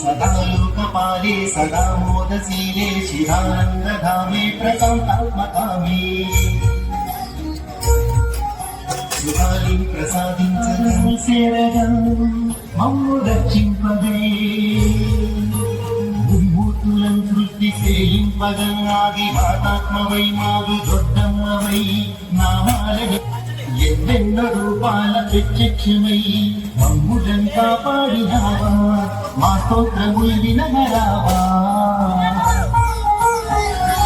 సదాలోకపాలే సదామోదశీలే శిరానందధామే ప్రకంపాత్మకామే సుఖాలిం ప్రసాదించగం సేరగం మమ్ము రక్షింపదే. ముమ్మూర్తులం సృష్టి సేయింపగం ఆది భాతాత్మవై మాదు దొడ్డమ్మవై నామాలని ఎన్నెన్న రూపాల ప్రత్యక్షమై మమ్ముడంతా పాడినావా మా స్తోత్రములు వినగరావా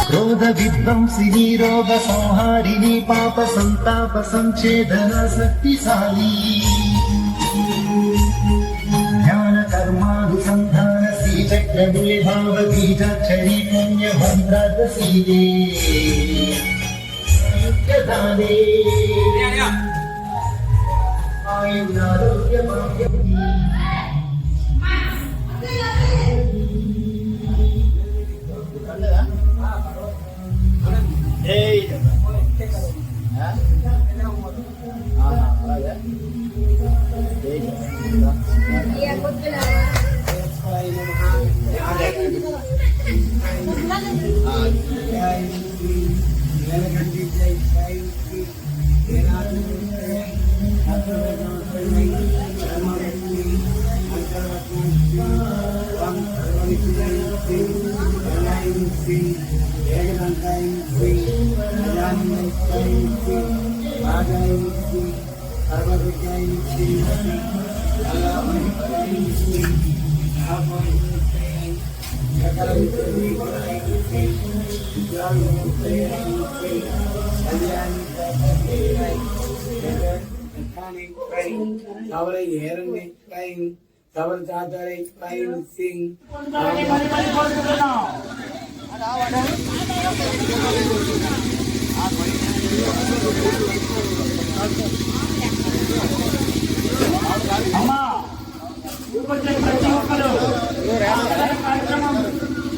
క్రోధ విధ్వంసిని రోగ సంహారిణి పాప సంతాప సంచేదన శక్తిశాలి. జ్ఞాన కర్మానుసంధాన శ్రీచక్రములి భావ బీజాక్షరి పుణ్య Iya, aku kenal. time free, diagonal time free, dynamic time free, bar time free, harmonic time free, harmonic time free, harmonic time Jakarta free, time free, Jakarta free, time free, Kalyani free, time free, free, Kavale Heronic time, Kavale Tataric time, sing. అమ్మా ఊరికొచ్చే ప్రతి ఒక్కరు కార్యక్రమం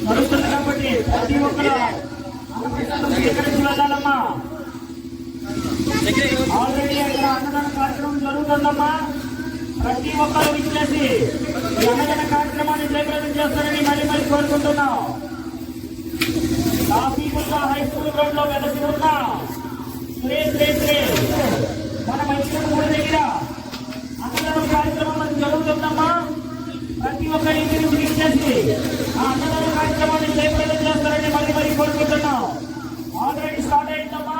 నడుస్తుంది కాబట్టి ప్రతి ఒక్కరు ఎక్కడికి వెళ్ళాలమ్మా already ఇక్కడ అన్నదాన కార్యక్రమం జరుగుతుందమ్మా ప్రతి ఒక్కరు విచ్చేసి ఈ అన్నదాన కార్యక్రమాన్ని జయప్రదం చేస్తారని మళ్ళీ మళ్ళీ కోరుకుంటున్నాం. హై స్కూల్ గ్రౌండ్లో వెలసి ఉన్న శ్రీ శ్రీ శ్రీ మన మంచి మూడు దగ్గర అన్నదాన కార్యక్రమం మనకు జరుగుతుందమ్మా. ప్రతి ఒక్క ఇంటి నుంచి విచ్చేసి ఆ అన్నదాన కార్యక్రమాన్ని జయప్రదం చేస్తారని మళ్ళీ మళ్ళీ కోరుకుంటున్నాం. ఆల్రెడీ స్టార్ట్ అయిందమ్మా.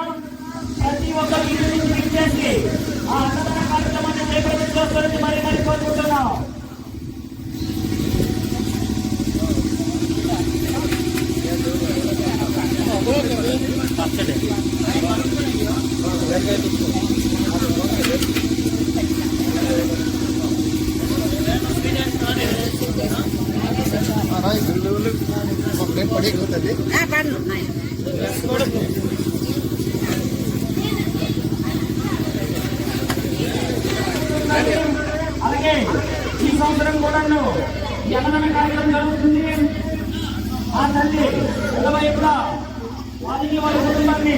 ప్రతి ఒక్కరు ఇంటి నుంచి ఆ అన్నదాన కార్యక్రమాన్ని జయప్రదం చేస్తారని మరీ మళ్ళీ కోరుకుంటున్నాం. అలాగే ఈ సంవత్సరం కూడా ఈ అన్నదాన కార్యక్రమం జరుగుతుంది ఆ తల్లి ఎడవైపున వారికి వారి కుటుంబాన్ని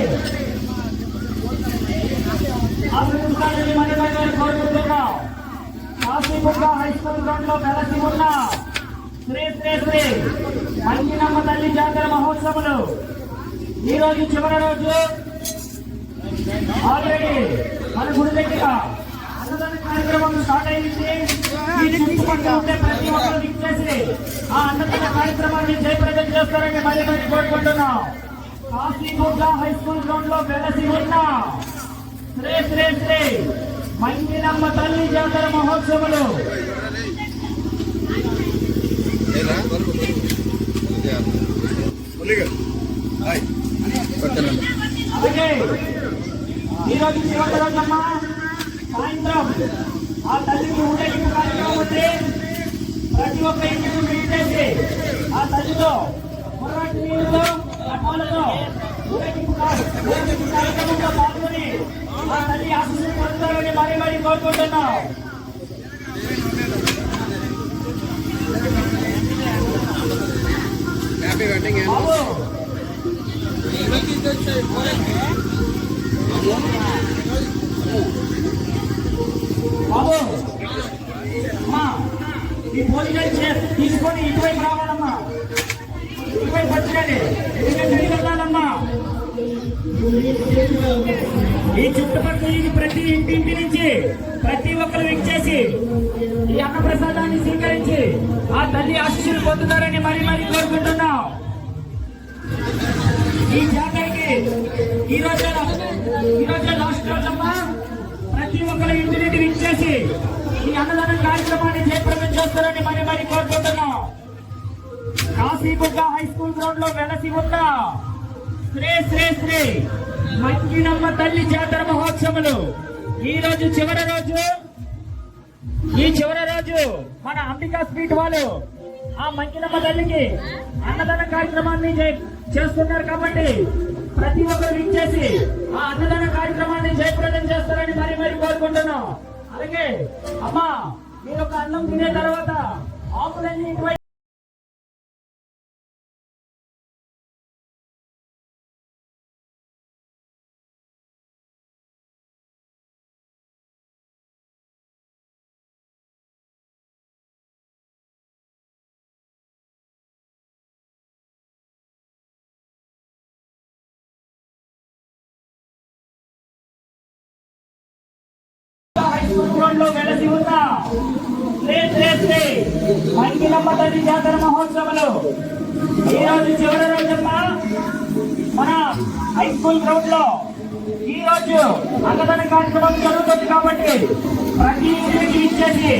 మరి మరి కోరుకుంటున్నాం. కాశీపుట్ల హై స్కూల్ గ్రౌండ్లో వెలసి ఉన్న శ్రీ శ్రీ శ్రీ మంగినమ్మ తల్లి జాతర మహోత్సవాలు. ఈ రోజు చివరి రోజు. ఆల్రెడీ మన గుడి దగ్గర అన్నదాన కార్యక్రమం స్టార్ట్ అయింది. ఈ చుట్టుపక్కల ఉండే ప్రతి ఒక్కరు విచ్చేసి ఆ అన్నదాన కార్యక్రమాన్ని జయప్రదం చేస్తారని మళ్ళీ మళ్ళీ కోరుకుంటున్నాం. కాశీగుడ్డ హై స్కూల్ గ్రౌండ్లో వెలసి ఉన్న శ్రీ శ్రీ శ్రీ మంగినమ్మ తల్లి జాతర మహోత్సవాలు. ఈరోజు చివరి రోజమ్మా సాయంత్రం ఆ తల్లికి ఊరేగింపు కార్యక్రమం ఉంది. ప్రతి ఒక్క ఇంటికి విచ్చేసి ఆ తల్లితో ముర్రాటి నీళ్ళతో రకాలతో ఊరేగింపు కా- ఊరేగింపు కార్యక్రమంలో పాల్గొని ఆ తల్లి ఆశీస్సులు పొందుతారని మరీ మరీ కోరుకుంటున్నాం ఇది ప్రతి ఇంటింటి నుంచి ప్రతి ఒక్కరు ఇచ్చేసి ఈ అన్న ప్రసాదాన్ని స్వీకరించి ఆ తల్లి ఆశీస్సులు పొందుతారని మరీ మరీ కోరుకుంటున్నాం. ఈ జాతరకి ఈ రోజు ఈ రోజు లాస్ట్ రోజమ్మా? ప్రతి ఒక్కరు ఇంటి నుండి ఇచ్చేసి ఈ అన్నదానం కార్యక్రమాన్ని జయప్రదం చేస్తారని మరి మరి కోరుకుంటున్నాం. కాశీబుగ్గ హై స్కూల్ గ్రౌండ్లో వెలసి ఉన్న శ్రీ శ్రీ శ్రీ మంకినమ్మ తల్లి జాతర మహోత్సవాలు ఈ రోజు చివరి రోజు. ఈ చివరి రోజు మన అంబికా స్వీట్ వాళ్ళు ఆ మంకినమ్మ తల్లికి అన్నదాన కార్యక్రమాన్ని చేస్తున్నారు కాబట్టి ప్రతి ఒక్కరు ఇచ్చేసి ఆ అన్నదాన కార్యక్రమాన్ని జయప్రదం చేస్తారని మరి మరి కోరుకుంటున్నాం. అలాగే అమ్మా మీరు ఒక అన్నం తినే తర్వాత ఆకులన్నీ ఇటువైపు హైస్కూల్లో వెలసి ఉన్న శ్రీ శ్రీ తల్లి జాతర మహోత్సవాలు ఈ రోజు చివరి రోజమ్మ మన హై స్కూల్ గ్రౌండ్లో ఈ రోజు అన్నదాన కార్యక్రమం జరుగుతుంది కాబట్టి ప్రతి ఇంటికి ఇచ్చేసి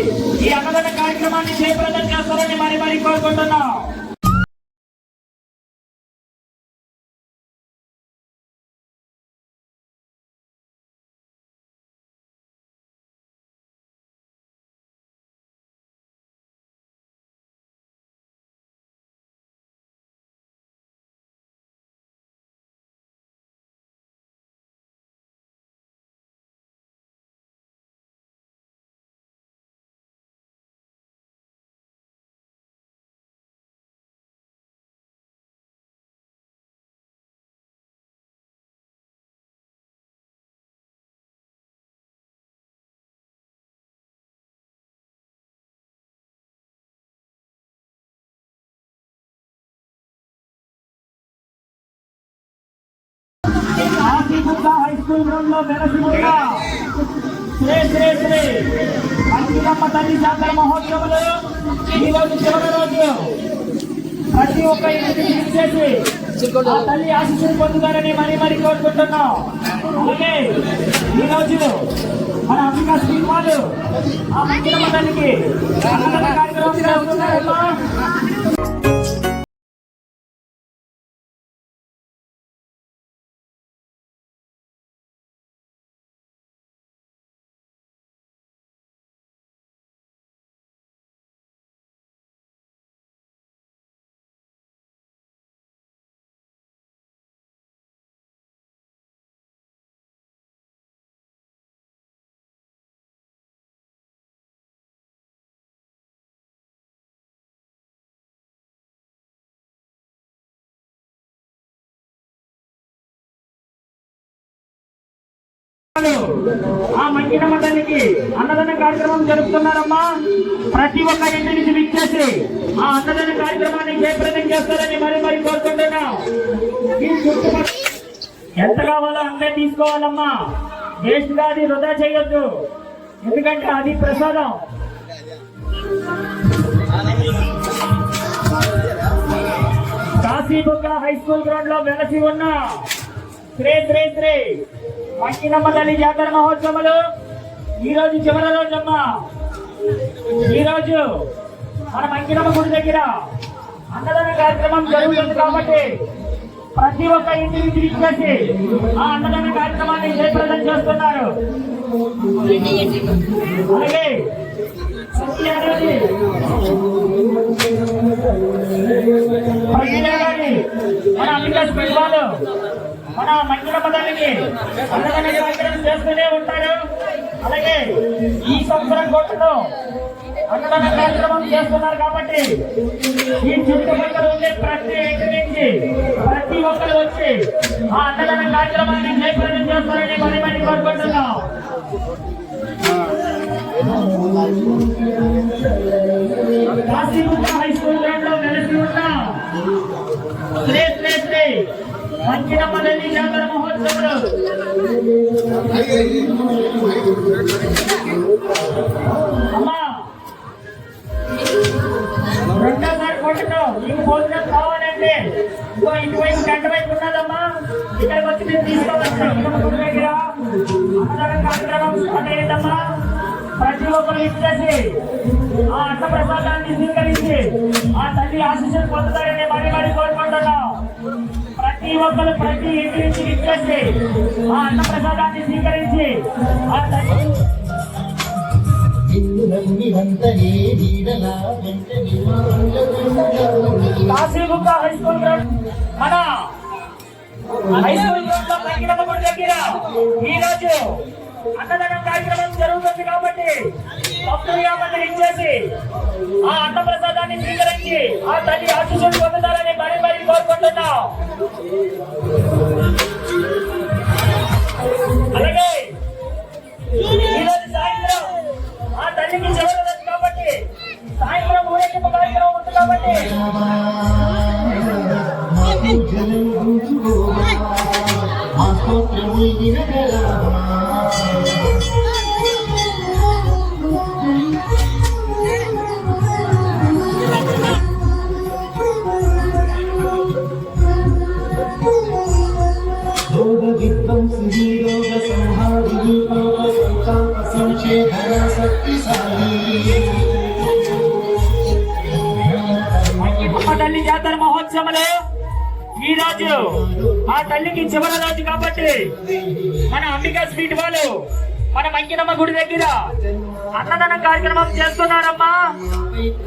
ఈ అన్నదాన కార్యక్రమాన్ని జయప్రదం చేస్తారని మరి మరి కోరుకుంటున్నాం. ఆసిఫుల్లా హై స్కూల్ గ్రౌండ్లో వెలసి ఉన్న శ్రీ శ్రీ శ్రీ అంకితమ్మ తల్లి జాతర మహోత్సవాలు ఈ రోజు చివరి రోజు ప్రతి ఒక్క ఇంటికి ఇచ్చేసి ఆ తల్లి ఆశీస్సులు పొందుతారని మరీ మరీ కోరుకుంటున్నాం అలాగే ఈ రోజు మన అంబికా శ్రీ వాళ్ళు ఆ మంకిరమ్మ తల్లికి అన్నదాన కార్యక్రమం చేస్తున్నారమ్మా ఆ మంకినమ్మ మండలికి అన్నదాన కార్యక్రమం జరుపుతున్నారమ్మా. ప్రతి ఒక్క ఇంటి నుంచి విచ్చేసి ఆ అన్నదాన కార్యక్రమాన్ని జయప్రదం చేస్తారని మరి మరి కోరుకుంటున్నాం. ఎంత కావాలో అంతే తీసుకోవాలమ్మా. వేస్ట్ అది వృధా చేయొద్దు. ఎందుకంటే అది ప్రసాదం. కాశీబుగ్గ హై స్కూల్ గ్రౌండ్లో వెలసి ఉన్న శ్రీ శ్రీ శ్రీ మంకినమ్మ తల్లి జాతర మహోత్సవాలు ఈరోజు చివరి రోజమ్మ. ఈ రోజు మన మంకినమ్మ గుడి దగ్గర అన్నదాన కార్యక్రమం జరుగుతుంది కాబట్టి ప్రతి ఒక్క ఇంటికి నుంచి ఇచ్చేసి ఆ అన్నదాన కార్యక్రమాన్ని జయప్రదం చేస్తున్నారు. అలాగే ప్రతి ఏడాది మన అంబికా మన మందిర పదానికి అన్నదాన కార్యక్రమం చేస్తూనే ఉంటారు. అలాగే ఈ సంవత్సరం కోటలో అన్నదాన కార్యక్రమం చేస్తున్నారు కాబట్టి ఈ చుట్టుపక్కల ఉండే ప్రతి ఇంటి నుంచి ప్రతి ఒక్కరు వచ్చి ఆ అన్నదాన కార్యక్రమాన్ని జయప్రదం చేస్తారని మరి మరి కోరుకుంటున్నాం. కాశీగుట్ట హై స్కూల్ గ్రౌండ్లో వెలసి ఉన్నాం. శ్రీ శ్రీ శ్రీ మంచినమ్మ తల్లి జాతర మహోత్సవంలో అమ్మా రెండోసారి కొట్టుకో నీకు భోజనం కావాలంటే ఇంకో ఇటువైపు గంట వైపు ఉన్నదమ్మా ఇక్కడికి వచ్చి మీరు తీసుకోవచ్చు ఇక్కడ దగ్గర అన్నదాన కార్యక్రమం స్టార్ట్ అయ్యిందమ్మా ప్రతి ఒక్కరు ఇచ్చేసి ఆ అన్న ప్రసాదాన్ని స్వీకరించి ఆ తల్లి ఆశీస్సులు పొందుతారని మరీ మరీ కోరుకుంటున్నాం. ప్రతి ఒక్కరు ప్రతి ఇంటి నుంచి ఇచ్చేసి ఆ అన్న ప్రసాదాన్ని స్వీకరించి ఆ హై స్కూల్ మన హై స్కూల్ దగ్గర ఈ రోజు అన్నదానం కార్యక్రమం జరుగుతుంది కాబట్టి భక్తులు యాభై ఇచ్చేసి ఆ అన్న ప్రసాదాన్ని స్వీకరించి ఆ తల్లి ఆశీస్సులు పొందుతారని మరీ మరీ కోరుకుంటున్నాం. అలాగే జాతర ఈ రోజు ఆ తల్లికి చివరి రోజు కాబట్టి మన అంబికా స్వీట్ వాళ్ళు మన మంకినమ్మ గుడి దగ్గర అన్నదాన కార్యక్రమం చేస్తున్నారమ్మా.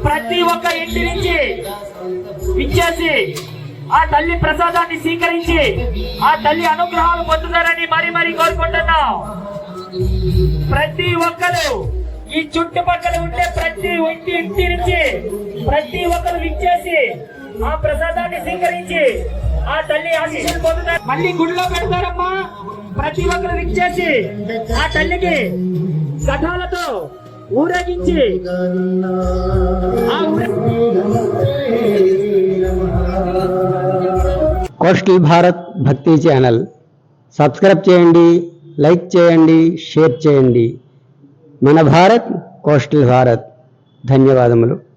ప్రతి ఒక్క ఇంటి నుంచి ఇచ్చేసి ఆ తల్లి ప్రసాదాన్ని స్వీకరించి ఆ తల్లి అనుగ్రహాలు పొందుతారని మరీ మరీ కోరుకుంటున్నాం. ప్రతి ఒక్కరు ఈ చుట్టుపక్కల ఉండే ప్రతి ఇంటి ఇంటి నుంచి ప్రతి ఒక్కరు ఇచ్చేసి ఆ ప్రసాదాన్ని స్వీకరించి ఆ తల్లి ఆశీస్సులు పొందుతారు. మళ్ళీ గుడిలో పెడతారమ్మా. ప్రతి ఒక్కరు విచ్చేసి ఆ తల్లికి కథాలతో ఊరేగించి coastal Bharat Bhakti channel. Subscribe చేయండి లైక్ చేయండి షేర్ చేయండి. మన భారత్ కోస్టల్ భారత్. ధన్యవాదములు.